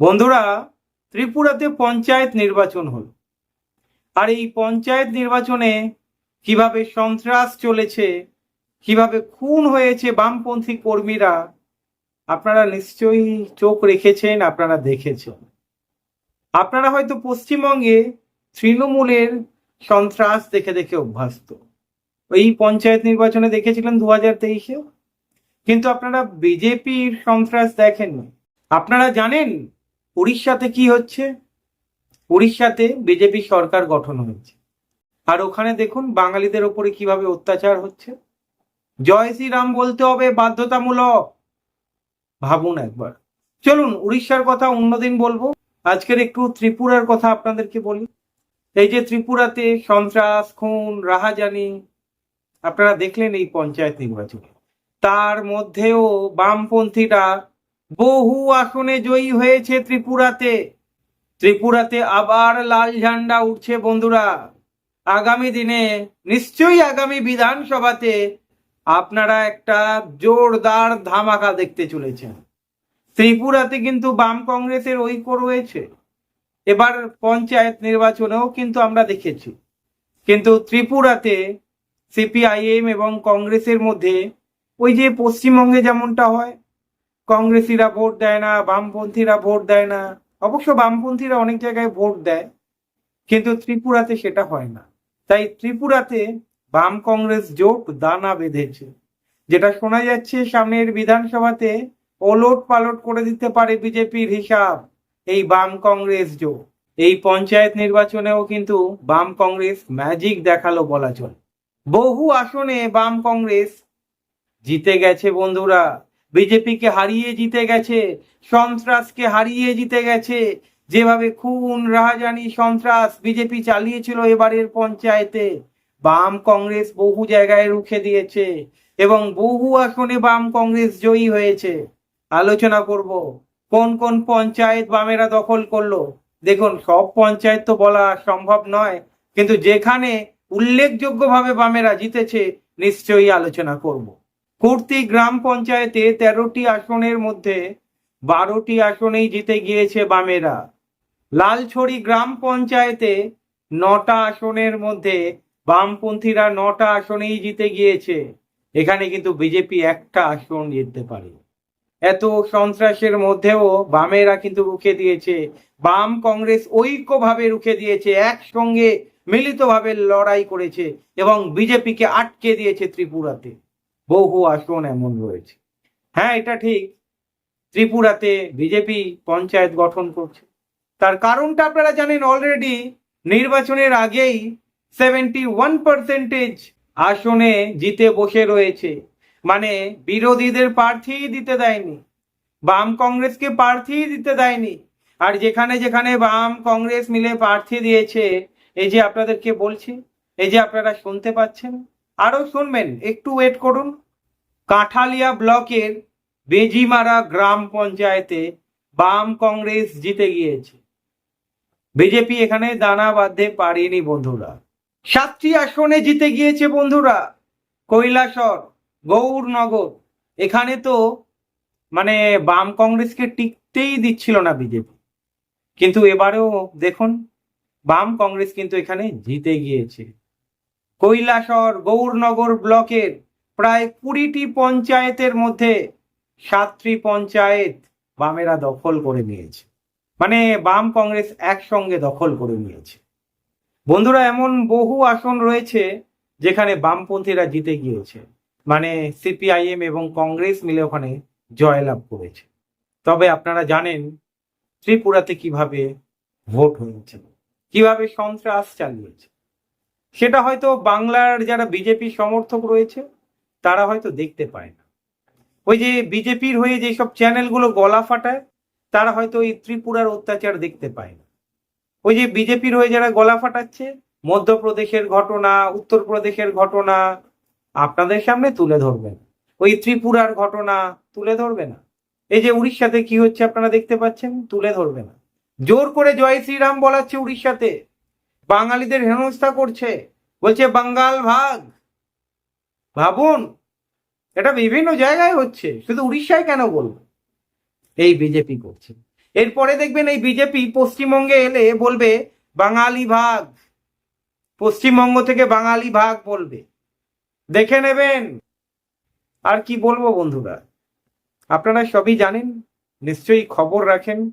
বন্ধুরা, ত্রিপুরাতে পঞ্চায়েত নির্বাচন হলো। আর এই পঞ্চায়েত নির্বাচনে কীভাবে সন্ত্রাস চলেছে, কীভাবে খুন হয়েছে বামপন্থী কর্মীরা, আপনারা নিশ্চয়ই চোখ রেখেছেন, আপনারা দেখেছেন। আপনারা হয়তো পশ্চিমবঙ্গে তৃণমূলের সন্ত্রাস দেখে দেখে অভ্যস্ত। এই পঞ্চায়েত নির্বাচনে দেখেছিলেন দু হাজার তেইশেও। কিন্তু আপনারা বিজেপির সন্ত্রাস দেখেননি। আপনারা জানেন উড়িষ্যাতে কি হচ্ছে? উড়িষ্যাতে বিজেপি সরকার গঠন হয়েছে। আর ওখানে দেখুন বাঙালিদের ওপরে কীভাবে অত্যাচার হচ্ছে। জয় শ্রীরাম বলতে হবে বাধ্যতামূলক। ভাবুন একবার। চলুন উড়িষ্যার কথা অন্যদিন বলব। আজকের একটু ত্রিপুরার কথা আপনাদেরকে বলি। এই যে ত্রিপুরাতে সন্ত্রাস, খুন, রাহাজানি, আপনারা দেখলেন এই পঞ্চায়েত নির্বাচনে। তার মধ্যেও বামপন্থীরা বহু আসনে জয়ী হয়েছে ত্রিপুরাতে। ত্রিপুরাতে আবার লাল ঝান্ডা উঠছে বন্ধুরা। আগামী দিনে, নিশ্চয়ই আগামী বিধানসভাতে আপনারা একটা জোরদার ধামাকা দেখতে চলেছেন। ত্রিপুরাতে কিন্তু বাম কংগ্রেসের ঐক্য রয়েছে। এবার পঞ্চায়েত নির্বাচনেও কিন্তু আমরা দেখেছি। কিন্তু ত্রিপুরাতে সিপিআইএম এবং কংগ্রেসের মধ্যে ওই যে পশ্চিমবঙ্গে যেমনটা হয় কংগ্রেসিরা ভোট দেয় না, বামপন্থীরা ভোট দেয় না। অবশ্য বামপন্থীরা অনেক জায়গায় ভোট দেয়, কিন্তু ত্রিপুরাতে সেটা হয় না। তাই ত্রিপুরাতে বাম কংগ্রেস জোট দানা বেঁধেছে, যেটা শোনা যাচ্ছে সামনের বিধানসভাতে ওলট পালট করে দিতে পারে বিজেপির হিসাব, এই বাম কংগ্রেস জোট। এই পঞ্চায়েত নির্বাচনেও কিন্তু বাম কংগ্রেস ম্যাজিক দেখাল বলা চলে। বহু আসনে বাম কংগ্রেস জিতে গেছে বন্ধুরা। বিজেপিকে হারিয়ে জিতে গেছে, সন্ত্রাসকে হারিয়ে জিতে গেছে। যেভাবে খুন, রাহাজানি, সন্ত্রাস বিজেপি চালিয়েছিল এবারের পঞ্চায়েতে, বাম কংগ্রেস বহু জায়গায় রুখে দিয়েছে এবং বহু আসনে বাম কংগ্রেস জয়ী হয়েছে। আলোচনা করব, কোন কোন পঞ্চায়েত বামেরা দখল করল? দেখুন, সব পঞ্চায়েত তো বলা সম্ভব নয়, কিন্তু যেখানে উল্লেখযোগ্যভাবে বামেরা জিতেছে, নিশ্চয়ই আলোচনা করব। কুর্তি গ্রাম পঞ্চায়েতে তেরোটি আসনের মধ্যে বারোটি আসনেই জিতে গিয়েছে বামেরা। লালছড়ি গ্রাম পঞ্চায়েতে নটা আসনের মধ্যে বামপন্থীরা নটা আসনেই জিতে গিয়েছে। এখানে কিন্তু বিজেপি একটা আসন জিততে পারে। এত সন্ত্রাসের মধ্যেও বামেরা কিন্তু রুখে দিয়েছে। বাম কংগ্রেস ঐক্যভাবে রুখে দিয়েছে, একসঙ্গে মিলিতভাবে লড়াই করেছে এবং বিজেপিকে আটকে দিয়েছে ত্রিপুরাতে। বহু আসন এমন রয়েছে। হ্যাঁ এটা ঠিক। ত্রিপুরাতে বিজেপি পঞ্চায়েত গঠন করছে। তার কারণটা আপনারা জানেন অলরেডি নির্বাচনের আগেই সেভেন্টি ওয়ান পার্সেন্টেজ আসনে জিতে বসে রয়েছে। মানে বিরোধীদের প্রার্থী দিতে দেয়নি। বাম কংগ্রেসকে প্রার্থী দিতে দেয়নি। আর যেখানে যেখানে বাম কংগ্রেস মিলে প্রার্থী দিয়েছে, এই যে আপনাদেরকে বলছি, এই যে আপনারা শুনতে পাচ্ছেন আরও শুনবেন, একটু ওয়েট করুন। কাঁঠালিয়া ব্লকের বেজিমারা গ্রাম পঞ্চায়েতে বাম কংগ্রেস জিতে গিয়েছে। বিজেপি এখানে দানা বাঁধতে পারেনি বন্ধুরা। সাতটি আসনে জিতে গিয়েছে বন্ধুরা। কৈলাসর, গৌরনগর, এখানে তো মানে বাম কংগ্রেসকে টিকতেই দিচ্ছিল না বিজেপি। কিন্তু এবারেও দেখুন, বাম কংগ্রেস কিন্তু এখানে জিতে গিয়েছে। কৈলাসর গৌরনগর ব্লকের প্রায় কুড়িটি পঞ্চায়েতের মধ্যে সাতটি পঞ্চায়েত বামেরা দখল করে নিয়েছে। মানে বাম কংগ্রেস একসঙ্গে দখল করে নিয়েছে। বন্ধুরা, এমন বহু আসন রয়েছে যেখানে বামপন্থীরা জিতে গিয়েছে। মানে সিপিআইএম এবং কংগ্রেস মিলে ওখানে জয়লাভ করেছে। তবে আপনারা জানেন ত্রিপুরাতে কীভাবে ভোট হয়েছে, কীভাবে সন্ত্রাস চালিয়েছে। সেটা হয়তো বাংলার যারা বিজেপি সমর্থক রয়েছে, তারা হয়তো দেখতে পায় না। ওই যে বিজেপির হয়ে যেসব চ্যানেলগুলো গলা ফাটায়, তারা হয়তো এই ত্রিপুরার অত্যাচার দেখতে পায় না। ওই যে বিজেপির হয়ে যারা গলা ফাটাচ্ছে, মধ্যপ্রদেশের ঘটনা, উত্তরপ্রদেশের ঘটনা, আপনাদের সামনে তুলে ধরবেন ওই ত্রিপুরার ঘটনা তুলে ধরবে না। এই যে উড়িষ্যাতে কি হচ্ছে আপনারা দেখতে পাচ্ছেন? তুলে ধরবে না। জোর করে জয় শ্রীরাম বলাচ্ছে উড়িষ্যাতে। বাঙালিদের হেনস্থা করছে। বলছে, বাঙ্গাল ভাগ। ভাবুন, এটা বিভিন্ন জায়গায় হচ্ছে। শুধু উড়িষ্যায় কেন বলব? এই বিজেপি করছে। এরপরে দেখবেন এই বিজেপি পশ্চিমবঙ্গে এলে বলবে, বাঙালি ভাগ। পশ্চিমবঙ্গ থেকে বাঙালি ভাগ বলবে। দেখে নেবেন। আর কি বলব বন্ধুরা? আপনারা সবই জানেন, নিশ্চয়ই খবর রাখেন।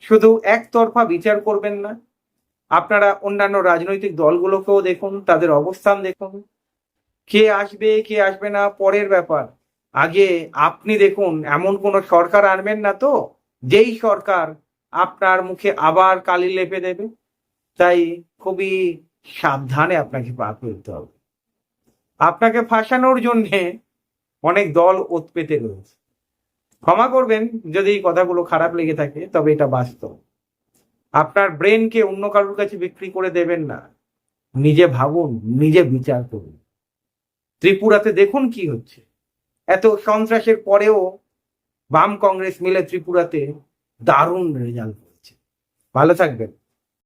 শুধু একতরফা বিচার করবেন না। আপনারা অন্যান্য রাজনৈতিক দলগুলোকেও দেখুন, তাদের অবস্থান দেখুন। কে আসবে কে আসবে না, পরের ব্যাপার। আগে আপনি দেখুন, এমন কোন সরকার আনবেন না তো, যেই সরকার আপনার মুখে আবার কালি লেপে দেবে। তাই খুবই সাবধানে আপনাকে পা ফেলতে হবে। আপনাকে ফাঁসানোর জন্যে অনেক দল ওত পেতে রয়েছে। ক্ষমা করবেন যদি এই কথাগুলো খারাপ লেগে থাকে, তবে এটা বাস্তব। আপনার ব্রেনকে অন্য কারোর কাছে বিক্রি করে দেবেন না। নিজে ভাবুন, নিজে বিচার করুন। ত্রিপুরাতে দেখুন কি হচ্ছে। এত সন্ত্রাসের পরেও বাম কংগ্রেস মিলে ত্রিপুরাতে দারুণ রেজাল্ট হয়েছে ভালো থাকবেন।